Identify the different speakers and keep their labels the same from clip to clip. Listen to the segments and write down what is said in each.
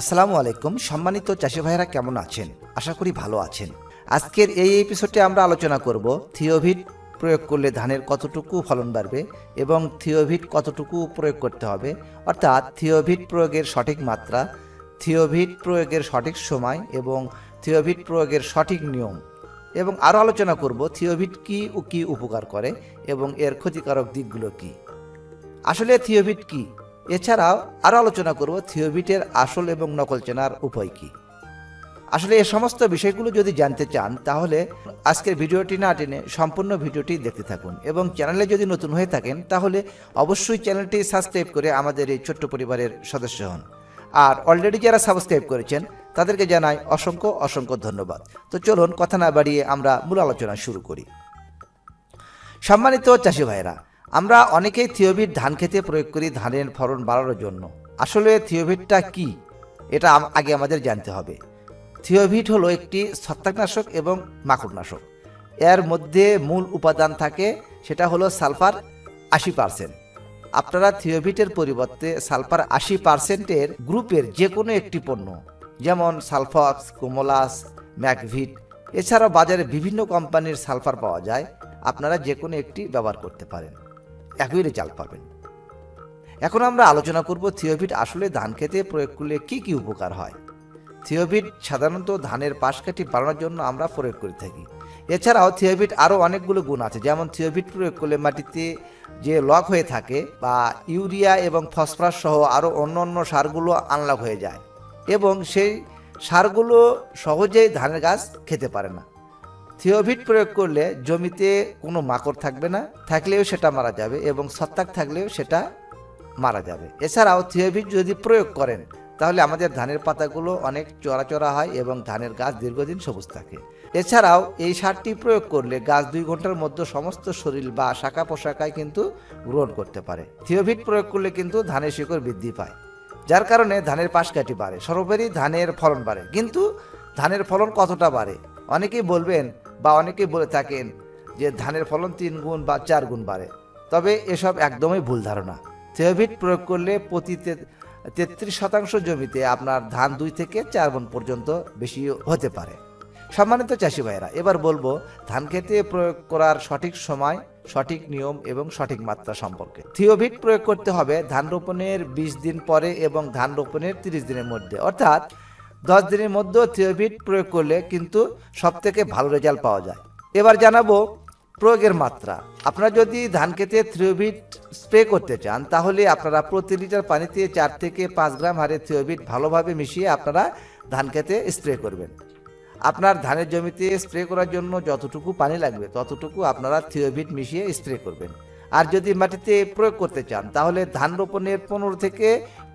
Speaker 1: আসসালামু আলাইকুম। সম্মানিত চাষি ভাইরা কেমন আছেন? আশা করি ভালো আছেন। আজকের এই এপিসোডে আমরা আলোচনা করব থিওভিট প্রয়োগ করলে ধানের কতটুকু ফলন বাড়বে এবং থিওভিট কতটুকু প্রয়োগ করতে হবে। অর্থাৎ থিওভিট প্রয়োগের সঠিক মাত্রা, থিওভিট প্রয়োগের সঠিক সময় এবং থিওভিট প্রয়োগের সঠিক নিয়ম। এবং আরও আলোচনা করব থিওভিট কি ও কি উপকার করে এবং এর ক্ষতিকারক দিকগুলো কি। আসলে থিওভিট কি? এছাড়াও আরও আলোচনা করব থিওবিটের আসল এবং নকল চেনার উপায় কী। আসলে এ সমস্ত বিষয়গুলো যদি জানতে চান, তাহলে আজকের ভিডিওটি না টেনে সম্পূর্ণ ভিডিওটি দেখতে থাকুন এবং চ্যানেলে যদি নতুন হয়ে থাকেন, তাহলে অবশ্যই চ্যানেলটি সাবস্ক্রাইব করে আমাদের এই ছোট্ট পরিবারের সদস্য হন। আর অলরেডি যারা সাবস্ক্রাইব করেছেন, তাদেরকে জানাই অসংখ্য অসংখ্য ধন্যবাদ। তো চলুন, কথা না বাড়িয়ে আমরা মূল আলোচনা শুরু করি। সম্মানিত চাষি ভাইরা আমরা অনেকেই থিওভিট ধান খেতে প্রয়োগ করি ধানের ফলন বাড়ানোর জন্য। আসলে থিওভিটটা কি? এটা আগে আমাদের জানতে হবে। থিওভিট হলো একটি ছত্রাকনাশক এবং মাকড়নাশক। এর মধ্যে মূল উপাদান থাকে, সেটা হলো সালফার আশি পার্সেন্ট। আপনারা থিওভিটের পরিবর্তে সালফার আশি পার্সেন্টের গ্রুপের যে কোনো একটি পণ্য, যেমন সালফক্স, কোমোলাস ম্যাকভিট এছাড়াও বাজারে বিভিন্ন কোম্পানির সালফার পাওয়া যায়, আপনারা যে কোনো একটি ব্যবহার করতে পারেন। একই রেজাল্ট পাবেন। এখন আমরা আলোচনা করব থিওভিট আসলে ধান খেতে প্রয়োগ করলে কি কি উপকার হয়। থিওভিট সাধারণত ধানের পাশকাঠি বাড়ানোর জন্য আমরা প্রয়োগ করে থাকি। এছাড়াও থিওভিট আরও অনেকগুলো গুণ আছে, যেমন থিওভিট প্রয়োগ করলে মাটিতে যে লক হয়ে থাকে বা ইউরিয়া এবং ফসফরাস সহ আরও অন্য অন্য সারগুলো আনলক হয়ে যায় এবং সেই সারগুলো সহজেই ধানের গাছ খেতে পারে না। থিওভিট প্রয়োগ করলে জমিতে কোনো মাকড় থাকবে না, থাকলেও সেটা মারা যাবে এবং ছত্রাক থাকলেও সেটা মারা যাবে। এছাড়াও থিওভিট যদি প্রয়োগ করেন, তাহলে আমাদের ধানের পাতাগুলো অনেক চড়া হয় এবং ধানের গাছ দীর্ঘদিন সবুজ থাকে। এছাড়াও এই সারটি প্রয়োগ করলে গাছ দুই ঘণ্টার মধ্যে সমস্ত শরীর বা শাখা পোশাকায় কিন্তু গ্রহণ করতে পারে। থিওভিট প্রয়োগ করলে কিন্তু ধানের শিকড় বৃদ্ধি পায়, যার কারণে ধানের পাশকাঠি বাড়ে, সর্বোপরি ধানের ফলন বাড়ে। কিন্তু ধানের ফলন কতটা বাড়ে? অনেকেই বলবেন বা অনেকেই বলে থাকেন যে ধানের ফলন তিন গুণ বা চার গুণ বাড়ে। তবে এসব একদমই ভুল ধারণা। থিওভিট প্রয়োগ করলে প্রতি তেত্রিশ শতাংশ জমিতে আপনার ধান দুই থেকে চার গুণ পর্যন্ত বেশি হতে পারে। সম্মানিত চাষি ভাইয়েরা, এবার বলব, ধান খেতে প্রয়োগ করার সঠিক সময়, সঠিক নিয়ম এবং সঠিক মাত্রা সম্পর্কে। থিওভিট প্রয়োগ করতে হবে ধান রোপণের বিশ দিন পরে এবং ধান রোপণের তিরিশ দিনের মধ্যে। অর্থাৎ দশ দিনের মধ্যে থিওভিট প্রয়োগ করলে কিন্তু সব থেকে ভালো রেজাল্ট পাওয়া যায়। এবার জানাব প্রয়োগের মাত্রা। আপনারা যদি ধান খেতে থ্রিওভিট স্প্রে করতে চান, তাহলে আপনারা প্রতি লিটার পানিতে চার থেকে পাঁচ গ্রাম হারে থ্রিওভিট ভালোভাবে মিশিয়ে আপনারা ধান খেতে স্প্রে করবেন। আপনার ধানের জমিতে স্প্রে করার জন্য যতটুকু পানি লাগবে, ততটুকু আপনারা থিওভিট মিশিয়ে স্প্রে করবেন। আর যদি মাটিতে প্রয়োগ করতে চান, তাহলে ধান রোপণের পনেরো থেকে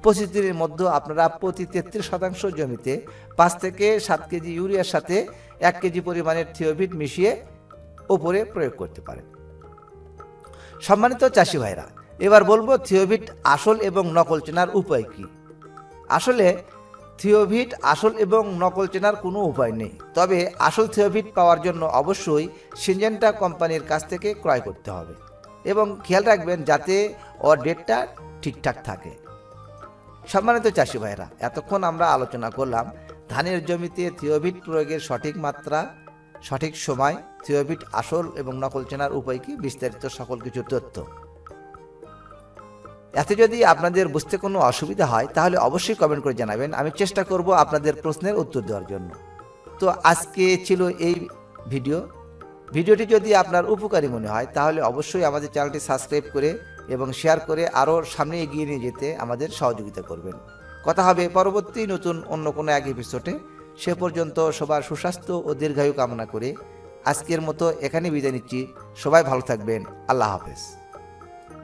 Speaker 1: পঁচিশ দিনের মধ্যে আপনারা প্রতি তেত্রিশ শতাংশ জমিতে পাঁচ থেকে সাত কেজি ইউরিয়ার সাথে এক কেজি পরিমাণের থিওভিট মিশিয়ে ওপরে প্রয়োগ করতে পারেন। সম্মানিত চাষি ভাইরা, এবার বলব থিওভিট আসল এবং নকল চেনার উপায় কি? আসলে থিওভিট আসল এবং নকল চেনার কোনো উপায় নেই, তবে আসল থিওভিট পাওয়ার জন্য অবশ্যই সিনজেন্টা কোম্পানির কাছ থেকে ক্রয় করতে হবে। এবং খেয়াল রাখবেন যাতে ওর ডেটটা ঠিকঠাক থাকে। সম্মানিত চাষি ভাইরা এতক্ষণ আমরা আলোচনা করলাম ধানের জমিতে থিওভিট প্রয়োগের সঠিক মাত্রা, সঠিক সময়, থিওভিট আসল এবং নকল চেনার উপায় কি, বিস্তারিত সকল কিছু তথ্য। এতে যদি আপনাদের বুঝতে কোনো অসুবিধা হয়, তাহলে অবশ্যই কমেন্ট করে জানাবেন। আমি চেষ্টা করব আপনাদের প্রশ্নের উত্তর দেওয়ার জন্য। তো আজকে ছিল এই ভিডিও ভিডিওটি যদি আপনার উপকারী মনে হয়, তাহলে অবশ্যই আমাদের চ্যানেলটি সাবস্ক্রাইব করে এবং শেয়ার করে আরও সামনে এগিয়ে নিয়ে যেতে আমাদের সহযোগিতা করবেন। কথা হবে পরবর্তী নতুন অন্য কোনো এক এপিসোডে সে পর্যন্ত সবার সুস্বাস্থ্য ও দীর্ঘায়ু কামনা করে আজকের মতো এখানে বিদায় নিচ্ছি। সবাই ভালো থাকবেন। আল্লাহ হাফেজ।